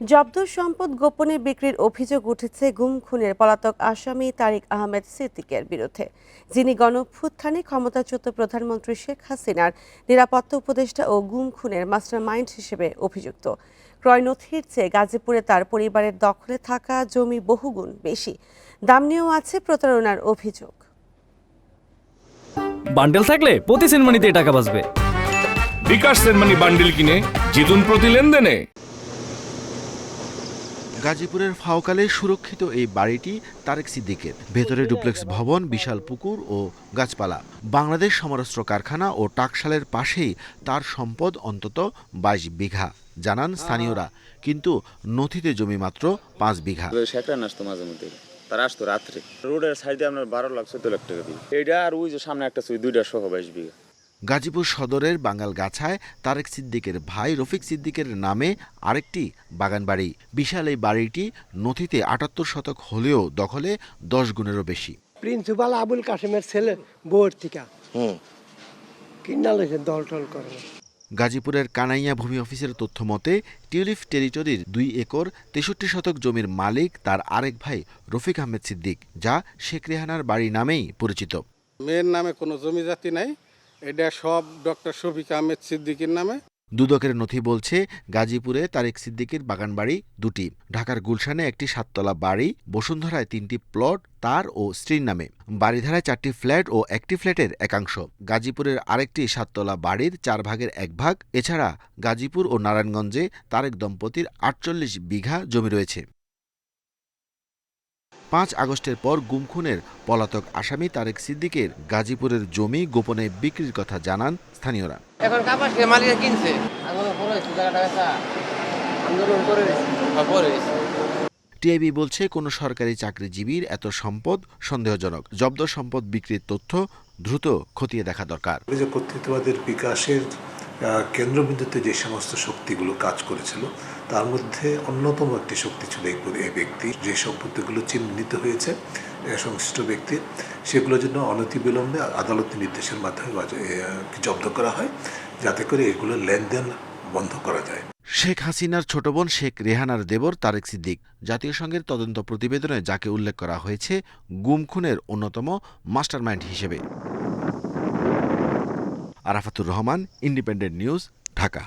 জব্দ সম্পদ গোপনে বিক্রির অভিযোগ উঠেছে গুম খুনের পলাতক আসামি তারিক আহমেদ সিদ্দিকের বিরুদ্ধে যিনি গণভ্যুত্থানে ক্ষমতাচ্যুত প্রধানমন্ত্রী শেখ হাসিনার নিরাপত্তা উপদেষ্টা ও গুম খুনের মাস্টার মাইন্ড হিসেবে অভিযুক্ত। ক্রয় নথির চেয়ে গাজীপুরে তার পরিবারের দখলে থাকা জমি বহুগুণ বেশি। দাম নিয়েও আছে প্রতারণার অভিযোগ। বান্ডেল থাকলে প্রতি সেনমানিতে টাকা বাঁচবে। বিকাশ সেনমানি বান্ডিল কিনে জিতুন প্রতি লেনদেনে। গাজীপুরের ফাওকালে সুরক্ষিত এই বাড়িটি তারেক সিদ্দিকের। ভেতরে ডুপ্লেক্স ভবন, বিশাল পুকুর ও গাছপালা। বাংলাদেশ সমরাস্ত্র কারখানা ও টাকশালের পাশেই তার সম্পদ অন্তত বাইশ বিঘা, জানান স্থানীয়রা। কিন্তু নথিতে জমি মাত্র পাঁচ বিঘা। মাঝে তারা আসতো রাত্রে। রোডের সাইডে আপনার বারো লাখ, চোদ্দ লাখ টাকা দিই এইটা আর ওই যে সামনে একটা ছবি, দুইটা সহ বাইশ বিঘা। গাজীপুর সদরের বাঙ্গাল গাছায় তারেক সিদ্দিকের ভাই রফিক সিদ্দিকের নামে আরেকটি বাগানবাড়ি। বিশাল এই বাড়িটি নথিতে আটাত্তর শতক হলেও দখলে দশ গুণেরও বেশি। প্রিন্সিপাল আবুল কাসেমের ছেলে কিনা লেছে দল টল করে। গাজীপুরের কানাইয়া ভূমি অফিসের তথ্য মতে টিউলিপ টেরিটরির দুই একর তেষট্টি শতক জমির মালিক তার আরেক ভাই রফিক আহমেদ সিদ্দিক যা শেখ রেহানার বাড়ি নামেই পরিচিত। মেয়ের নামে কোনো জমি জাতি নাই এটা সব ডক্টর শফিক আহমেদ সিদ্দিকীর নামে। দুদকের নথি বলছে, গাজীপুরে তারেক সিদ্দিকের বাগানবাড়ি দুটি, ঢাকার গুলশানে একটি সাততলা বাড়ি, বসুন্ধরায় তিনটি প্লট, তার ও স্ত্রীর নামে। বাড়িধারায় চারটি ফ্ল্যাট ও একটি ফ্ল্যাটের একাংশ। গাজীপুরের আরেকটি সাততলা বাড়ির চার ভাগের এক ভাগ। এছাড়া গাজীপুর ও নারায়ণগঞ্জে তারেক দম্পতির আটচল্লিশ বিঘা জমি রয়েছে। পাঁচ আগস্টের পর গুমখুনের পলাতক আসামি তারেক সিদ্দিকের গাজীপুরের জমি গোপনে বিক্রির কথা জানান স্থানীয়রা। এখন কাপাস কিনছে? আন্দোলন করে হয়েছে। টিআইবি বলছে কোনো সরকারি চাকরিজীবীর এত সম্পদ সন্দেহজনক। জব্দ সম্পদ বিক্রির তথ্য দ্রুত খতিয়ে দেখা দরকার। কর্তৃত্ববাদের বিকাশের কেন্দ্রবিন্দুতে যে সমস্ত শক্তিগুলো কাজ করেছিল, তার মধ্যে অন্যতম একটি শক্তি ছিল এই ব্যক্তি যে সম্পত্তিগুলো চিহ্নিত হয়েছে সংশ্লিষ্ট ব্যক্তির সেগুলোর জন্য অনতিবিলম্বে আদালতের নির্দেশের মাধ্যমে জব্দ করা হয়, যাতে করে এগুলো লেনদেন বন্ধ করা যায়। শেখ হাসিনার ছোট বোন শেখ রেহানার দেবর তারেক সিদ্দিক জাতীয় সংঘের তদন্ত প্রতিবেদনে যাকে উল্লেখ করা হয়েছে, গুম খুনের অন্যতম মাস্টারমাইন্ড হিসেবে। Arafatur Rahman independent news Dhaka.